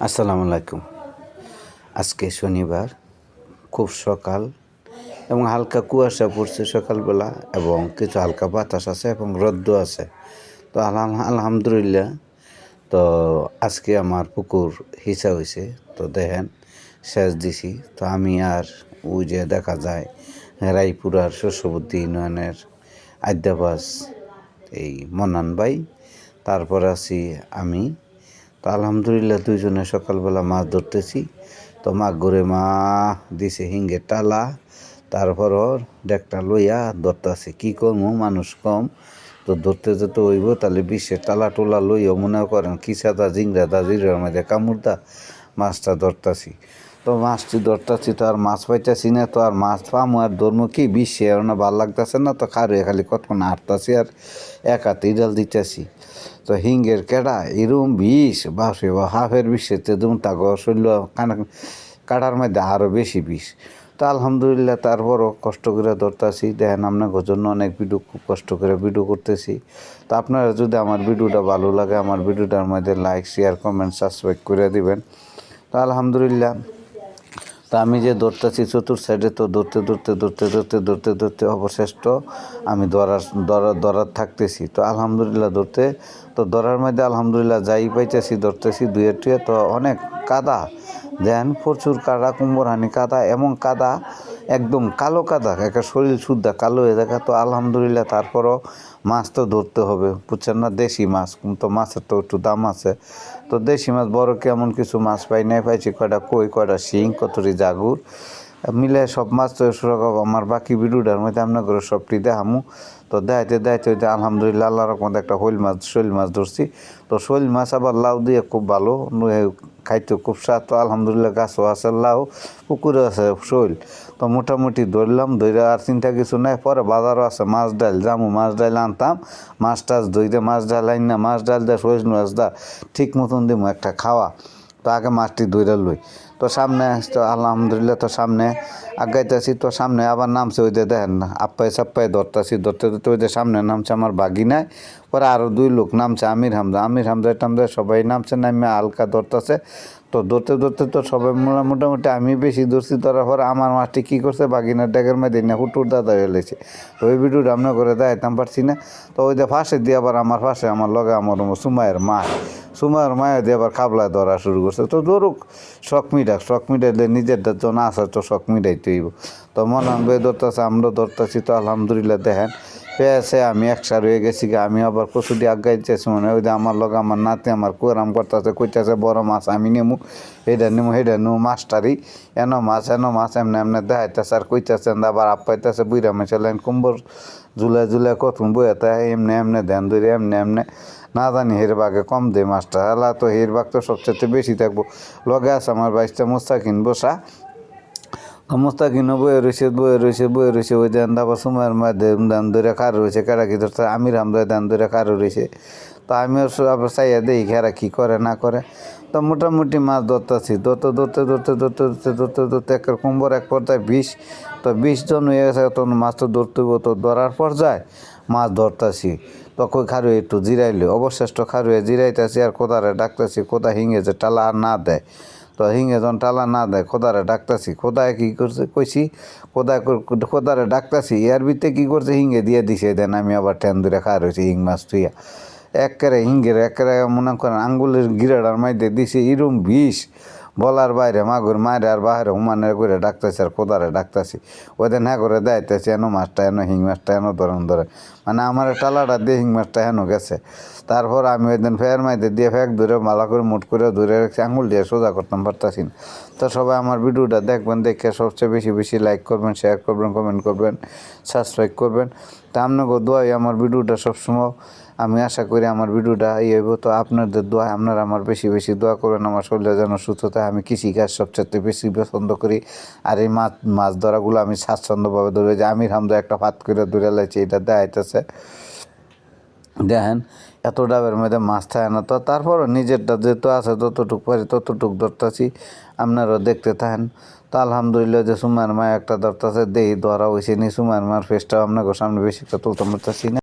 আসসালামু আলাইকুম। আজকে শনিবার, খুব সকাল এবং হালকা কুয়াশা পড়ছে সকালবেলা এবং কিছু হালকা বাতাস আছে এবং রোদ্দ আছে। তো আলহাম- আলহামদুলিল্লাহ। তো আজকে আমার পুকুর হিসা হয়েছে তো দেখেন, সেচ দিছি। তো আমি আর ওই যে দেখা যায়, রায়পুরার শস্যবুদ্ধি ইউনিয়নের আদ্যাবাস এই মনান ভাই। তারপর আছি আমি তো আলহামদুলিল্লাহ দুইজনে সকালবেলা মাছ ধরতেছি। তো মা ঘুরে মা দিছে হিঙ্গে টালা তারপর ডেকটা লইয়া ধরতেছি। কী করব মানুষ কম, তো ধরতে যেতে হইব, তাহলে বিশ্বে টালা টোলা লইয়া মনে করেন কিসাদা জিংরা দা, জিরার মাঝে কামুরদা মাছটা ধরতাছি। তো মাছটি ধরতাছি তো আর মাছ পাইতাছি না, তো আর মাছ পামো আর ধর্ম কি? বিশ্বে আর না ভালো লাগতেছে না, তো খারে খালি কতক্ষণ হাঁটতাছি আর এক হাতে ইডাল দিতেছি। তো হিঙ্গের কেডা? এরম বিষ, বাপরে বা হাফের বিষেতে যেমন তাকে শৈল কানা কাটার মধ্যে আরও বেশি বিষ। তো আলহামদুলিল্লাহ তারপরও কষ্ট করে ধরতেছি, দেখেন আপনার জন্য অনেক ভিডিও, খুব কষ্ট করে ভিডিও করতেছি। তো আপনারা যদি আমার ভিডিওটা ভালো লাগে, আমার ভিডিওটার মধ্যে লাইক শেয়ার কমেন্ট সাবস্ক্রাইব করে দিবেন। তো আলহামদুলিল্লাহ। তা আমি যে ধরতেছি চতুর সাইডে তো দৌড়তে ধরতে ধরতে ধরতে ধরতে ধরতে অবশেষ্ট আমি ধরার ধরার ধরার থাকতেছি। তো আলহামদুলিল্লাহ দৌড়তে, তো ধরার মধ্যে আলহামদুলিল্লাহ যাই পাইতেছি, দৌড়তেছি দুয়ে টুয়ে। তো অনেক কাদা, দেন প্রচুর কাদা কুম্ভরানি কাদা, এমন কাদা, একদম কালো কাদা একটা শরীর শুদ্ধা, কালো হয়ে দেখা তো আলহামদুলিল্লাহ তারপরও মাছ তো ধরতে হবে। বুঝছেন না? দেশি মাছ তো মাছের তো একটু দাম আছে। তো দেশি মাছ, বড় কেমন কিছু মাছ পাই, নাই পাইছি, কয়টা কই, কয়টা শিং, কতটি জাগুর। মিলে সব মাছ তো সব আমার বাকি ভিডিওটার মধ্যে আপনার করে সবটি দেখামু। তো দেখাইতে দেখাইতে হইতে আলহামদুলিল্লাহ আল্লাহ রকম একটা শৈল মাছ শৈল মাছ ধরছি। তো শৈল মাছ আবার লাউ দিয়ে খুব ভালো খাইতে খুব স্বাদ, তো আলহামদুলিল্লাহ গাছও আছে লাউ পুকুরে আছে, শৈল। তো মোটামুটি ধরলাম ধরে আর চিন্তা কিছু নাই, পরে বাজারও আছে, মাছ ডাল, জামু মাছ ডাল আনতাম, মাছ টাছ ধইরে মাছ ডাল আইন না মাছ ডাল দা, শৈল মাছ দা, ঠিক মতন দিমু একটা খাওয়া। তো আগে মাছটি ধরে লই। তো সামনে তো আলহামদুলিল্লাহ তো সামনে আগাইতেছি, তো সামনে আবার নামছে ওই যে দেখেন না আপ্পাই সাপ্পাই ধরতেছি, ধরতে ধরতে ওই যে সামনে নামছে আমার বাগিনায়। পরে আরও দুই লোক নামছে, আমির হামজা। আমির হামজা টামজা সবাই নামছে, নামে হালকা ধরতেছে। তো ধরতে ধরতে তো সবাই মোটা- মোটামুটি আমি বেশি ধরছি, ধরার পর আমার মাছটি কী করছে, বাগিনার ডেকের মধ্যে না হুটুর দাদা ফেলেছে তো ওই ভিডিও রান্না করে দেখাইতাম, পারছি না। তো ওই যে ফাঁসে দিয়ে আবার আমার পাশে আমার লগে আমার সুমায়ের মা সুমায়ের মায়ের দিয়ে আবার খাবলায় ধরা শুরু করছে। তো ধরুক, শখ মিটাক, শখ মিটাইলে নিজেরটার জন্য আসার তো শখ মিটাইতে হইব। তো মনে হয় ধরতেছে আমরা ধরতেছি, তো আলহামদুলিল্লাহ দেখেন। পেয়েছে, আমি একসা রয়ে গেছি আমি আবার কচুটি আগাইতেছি মানে ওই আমার লগে আমার নাতি আমার কোরাম করতেছে, কইতেছে, বড় মাছ আমি নেমু হেডা নেমু হেডা নেমু মাছটারি এনো মাছ এনো মাছ, এমনি এমনি দেখাইতেছে আর কইতেছে আবার আপাইতেছে বুইরা মাছ লাইন কুম্বর জুলাই জুলাই কতক্ষণ বইয়াতে এমনি এমনি ধ্যান ধরে এমনি এমনি, না জানি হের বাগে কম দে মাছটা এলা তো হের বাগ তো সবচেয়ে বেশি থাকব, লগে আছে আমার বাইশটা মুস্তাকিন বসা মুস্তাকিনও বয়ে রয়েছে বয়ে রয়েছে বয়ে রয়েছে ওই দেন দাবার সময়ের মধ্যে দান ধরে কার রয়েছে কেরা কি ধরতে আমির হামদা দান ধরে কারও রয়েছে তো আমিও আবার চাইয়া দেখি খেরা কী করে না করে তো মোটামুটি মাছ ধরতেছি ধরতে ধরতে ধরতে ধরতে ধরতে ধরতে ধরতে এক কুম্বর এক পর্যায়ে বিষ তো বিশ জন হয়ে গেছে তখন মাছ তো ধরতে তো ধরার পর যায় মাছ ধরতাছি তো কই খারুয়ে একটু জিরাইলে অবশেষ্ট খারুয়ে জিরাইতেছি আর কোদারে ডাকতেছি কোদা হিঙে যে টালা আর না দেয় তো হিঙে যখন টালা না দেয়, খোদারে ডাকতাছি। খোদায় কী করছে? কইছি, খোদায় খোদারে ডাকতাছি। এর ভিতরে কী করছে? হিঙে দিয়ে দিছে। দেন আমি আবার ট্যান দূরে খাওয়া রয়েছি হিং মাছ তুইয়া একেরে হিঙ্গের একেরে মনে করেন আঙ্গুলের গিরাডার মাইতে দিছে, এরম বিষ। বলার বাইরে মাগুর মায়ের আর বাইরে হুমানের করে ডাকতেছি আর কোদারে ডাকতেছি। ওদের হ্যাঁ করে দেয়তেছি এনো মাছটা, এনো হিং মাছটা, এনো ধরেন ধরে। মানে আমার টালাটা দিয়ে হিং মাছটা হেনো গেছে। তারপর আমি ওই দিন ফের মাইতে দিয়ে ফেক ধরে মালা করে মুট করে ধরে রেখেছি আঙুল দিয়ে সোজা করতাম, পারতাছি না। তো সবাই আমার ভিডিওটা দেখবেন, দেখে সবচেয়ে বেশি বেশি লাইক করবেন শেয়ার করবেন কমেন্ট করবেন সাবস্ক্রাইব করবেন। তা আপনাকে দোয়াই আমার ভিডিওটা সবসময় আমি আশা করি আমার ভিডিওটা ইয়ে হইব। তো আপনাদের দোয়া, আপনারা আমার বেশি বেশি দোয়া করবেন। আমার শরীরে যেন সুস্থ থাকে। আমি কৃষিকাজ সবচেয়ে বেশি পছন্দ করি। আর এই মাছ মাছ ধরাগুলো আমি স্বাচ্ছন্দ্যভাবে ধরে যে আমির হামদা একটা ভাত করে ধরে লাইছি, এটা দেখাইতেছে। দেখেন, এত ডাবের মধ্যে মাছ থাকে না। তো তারপরও নিজেরটা যেহেতু আছে ততটুক পারি ততটুক ধরতেছি। আপনারাও দেখতে থাকেন। তো আলহামদুলিল্লাহ যে সুমার মা একটা ধরতাছে দেই ধরা হয়েছে নি সুমার মার ফেসটাও আপনাকে সামনে বেশি একটা তুলতে পারতাছি না।